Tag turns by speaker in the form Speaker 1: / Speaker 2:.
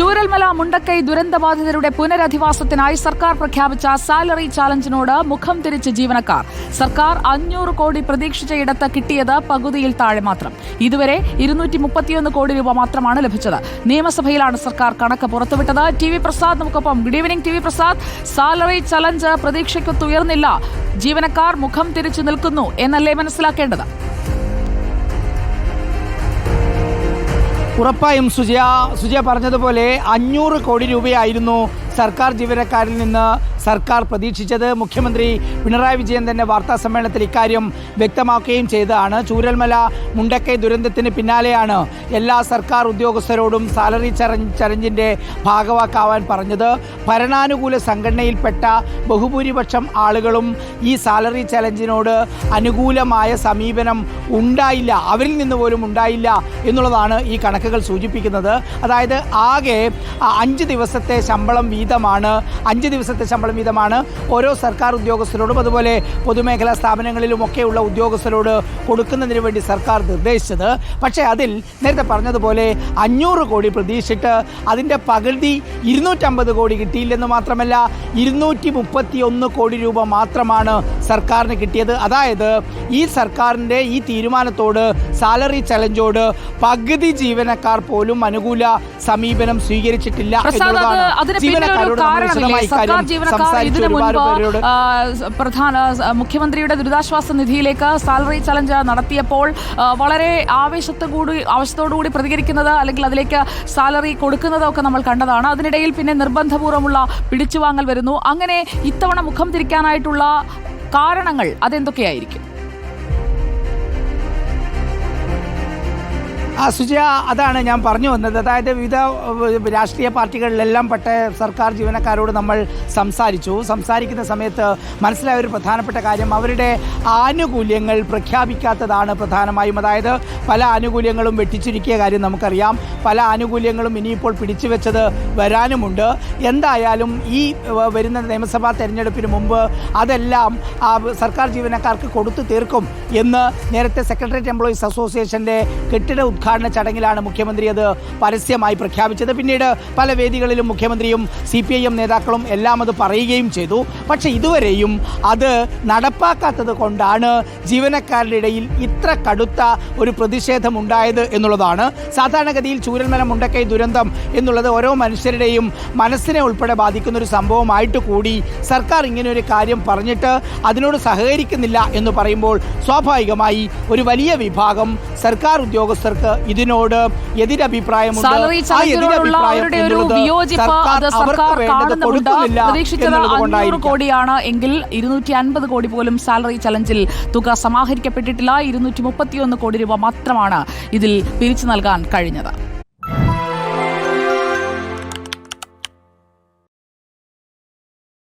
Speaker 1: ചൂരൽമല മുണ്ടക്കൈ ദുരന്തബാധിതരുടെ പുനരധിവാസത്തിനായി സർക്കാർ പ്രഖ്യാപിച്ച സാലറി ചാലഞ്ചിനോട് മുഖം തിരിച്ച് ജീവനക്കാർ. സർക്കാർ അഞ്ഞൂറ് കോടി പ്രതീക്ഷിച്ചയിടത്ത് കിട്ടിയത് പകുതിയിൽ താഴെ മാത്രം. ഇതുവരെ ഇരുന്നൂറ്റി മുപ്പത്തിയൊന്ന് കോടി രൂപ മാത്രമാണ് ലഭിച്ചത്. നിയമസഭയിലാണ് സർക്കാർ കണക്ക് പുറത്തുവിട്ടത്. ടി വി പ്രസാദ് നമുക്കൊപ്പം. Good evening T V Prasad. Salary challenge പ്രതീക്ഷയ്ക്കൊത്തുയർന്നില്ല. ജീവനക്കാർ മുഖം തിരിച്ചു നിൽക്കുന്നു എന്നല്ലേ മനസ്സിലാക്കേണ്ടത്?
Speaker 2: ഉറപ്പായും സുജയ സുജയ പറഞ്ഞതുപോലെ അഞ്ഞൂറ് കോടി രൂപയായിരുന്നു സർക്കാർ ജീവനക്കാരിൽ നിന്ന് സർക്കാർ പ്രതീക്ഷിച്ചത്. മുഖ്യമന്ത്രി പിണറായി വിജയൻ തന്നെ വാർത്താ സമ്മേളനത്തിൽ ഇക്കാര്യം വ്യക്തമാക്കുകയും ചെയ്തതാണ്. ചൂരൽമല മുണ്ടക്കൈ ദുരന്തത്തിന് പിന്നാലെയാണ് എല്ലാ സർക്കാർ ഉദ്യോഗസ്ഥരോടും സാലറി ചലഞ്ചിന്റെ ചലഞ്ചിന്റെ ഭാഗവാക്കാവാൻ പറഞ്ഞത്. ഭരണാനുകൂല സംഘടനയിൽപ്പെട്ട ബഹുഭൂരിപക്ഷം ആളുകളും ഈ സാലറി ചലഞ്ചിനോട് അനുകൂലമായ സമീപനം ഉണ്ടായില്ല. അവരിൽ നിന്ന് പോലും ഉണ്ടായില്ല എന്നുള്ളതാണ് ഈ കണക്കുകൾ സൂചിപ്പിക്കുന്നത്. അതായത് ആകെ അഞ്ച് ദിവസത്തെ ശമ്പളം വീതമാണ്. അഞ്ച് ദിവസത്തെ ശമ്പളം വീതമാണ് ഓരോ സർക്കാർ ഉദ്യോഗസ്ഥരോടും അതുപോലെ പൊതുമേഖലാ സ്ഥാപനങ്ങളിലുമൊക്കെയുള്ള ഉദ്യോഗസ്ഥരോട് കൊടുക്കുന്നതിന് വേണ്ടി സർക്കാർ നിർദ്ദേശിച്ചത്. പക്ഷേ അതിൽ നേരത്തെ പറഞ്ഞതുപോലെ അഞ്ഞൂറ് കോടി പ്രതീക്ഷിച്ചിട്ട് അതിന്റെ പകുതി ഇരുന്നൂറ്റമ്പത് കോടി കിട്ടിയില്ലെന്ന് മാത്രമല്ല ഇരുന്നൂറ്റി മുപ്പത്തി ഒന്ന് കോടി രൂപ മാത്രമാണ് സർക്കാരിന് കിട്ടിയത്. അതായത് ഈ സർക്കാരിന്റെ ഈ തീരുമാനത്തോട് സാലറി ചലഞ്ചോട് പകുതി ജീവനക്കാർ പോലും അനുകൂല സമീപനം സ്വീകരിച്ചിട്ടില്ല എന്നുള്ളതാണ് ജീവനക്കാരോട് നമ്മൾ
Speaker 1: സർക്കാർ ഇതിനു മുൻപ് പ്രധാന മുഖ്യമന്ത്രിയുടെ ദുരിതാശ്വാസ നിധിയിലേക്ക് സാലറി ചലഞ്ച് നടത്തിയപ്പോൾ വളരെ ആവേശത്തോടുകൂടി ആവശ്യത്തോടുകൂടി പ്രതികരിക്കുന്നത് അല്ലെങ്കിൽ അതിലേക്ക് സാലറി കൊടുക്കുന്നതൊക്കെ നമ്മൾ കണ്ടതാണ്. അതിനിടയിൽ പിന്നെ നിർബന്ധപൂർവമുള്ള പിടിച്ചുവാങ്ങൽ വരുന്നു. അങ്ങനെ ഇത്തവണ മുഖം തിരിക്കാനായിട്ടുള്ള കാരണങ്ങൾ അതെന്തൊക്കെയായിരിക്കും?
Speaker 2: ആ സുജയ അതാണ് ഞാൻ പറഞ്ഞു വന്നത്. അതായത് വിവിധ രാഷ്ട്രീയ പാർട്ടികളിലെല്ലാം പെട്ട സർക്കാർ ജീവനക്കാരോട് നമ്മൾ സംസാരിച്ചു. സംസാരിക്കുന്ന സമയത്ത് മനസ്സിലായ ഒരു പ്രധാനപ്പെട്ട കാര്യം അവരുടെ ആനുകൂല്യങ്ങൾ പ്രഖ്യാപിക്കാത്തതാണ് പ്രധാനമായും. അതായത് പല ആനുകൂല്യങ്ങളും വെട്ടിച്ചുരുക്കിയ കാര്യം നമുക്കറിയാം. പല ആനുകൂല്യങ്ങളും ഇനിയിപ്പോൾ പിടിച്ചു വെച്ചത് വരാനുമുണ്ട്. എന്തായാലും ഈ വരുന്ന നിയമസഭാ തെരഞ്ഞെടുപ്പിന് മുമ്പ് അതെല്ലാം ആ സർക്കാർ ജീവനക്കാർക്ക് കൊടുത്തു തീർക്കും എന്ന് നേരത്തെ സെക്രട്ടേറിയറ്റ് എംപ്ലോയീസ് അസോസിയേഷന്റെ കെട്ടിട ഉദ്ഘാടന ചടങ്ങിലാണ് മുഖ്യമന്ത്രി അത് പരസ്യമായി പ്രഖ്യാപിച്ചത്. പിന്നീട് പല വേദികളിലും മുഖ്യമന്ത്രിയും സി പി ഐ എം നേതാക്കളും എല്ലാം അത് പറയുകയും ചെയ്തു. പക്ഷേ ഇതുവരെയും അത് നടപ്പാക്കാത്തത് കൊണ്ടാണ് ജീവനക്കാരുടെ ഇടയിൽ ഇത്ര കടുത്ത ഒരു പ്രതിഷേധം ഉണ്ടായത് എന്നുള്ളതാണ്. സാധാരണഗതിയിൽ ചൂരൽമല മുണ്ടക്കൈ ദുരന്തം എന്നുള്ളത് ഓരോ മനുഷ്യരുടെയും മനസ്സിനെ ഉൾപ്പെടെ ബാധിക്കുന്ന ഒരു സംഭവമായിട്ട് കൂടി സർക്കാർ ഇങ്ങനെ ഒരു കാര്യം പറഞ്ഞിട്ട് അതിനോട് സഹകരിക്കുന്നില്ല എന്ന് പറയുമ്പോൾ സ്വാഭാവികമായി ഒരു വലിയ വിഭാഗം സർക്കാർ ഉദ്യോഗസ്ഥർക്ക് ഇതിനോട് എതിരഭിപ്രായമുണ്ട്. ആ എതിരഭിപ്രായം
Speaker 1: അവരുടെ
Speaker 2: എന്നുള്ളത് സർക്കാർ
Speaker 1: അത്
Speaker 2: അവർക്ക്
Speaker 1: സർക്കാർ
Speaker 2: വേണ്ടത് കൊടുക്കുന്നില്ല എന്നുള്ളത്
Speaker 1: അഞ്ഞൂറ് കോടിയാണ് എങ്കിൽ ഇരുന്നൂറ്റി അൻപത് കോടി പോലും സാലറി ചലഞ്ചിൽ തുക സമാഹരിക്കപ്പെട്ടിട്ടില്ല. ഇരുന്നൂറ്റി മുപ്പത്തിയൊന്ന് കോടി രൂപ മാത്രമാണ് ഇതിൽ പിരിച്ചു നൽകാൻ കഴിഞ്ഞത്.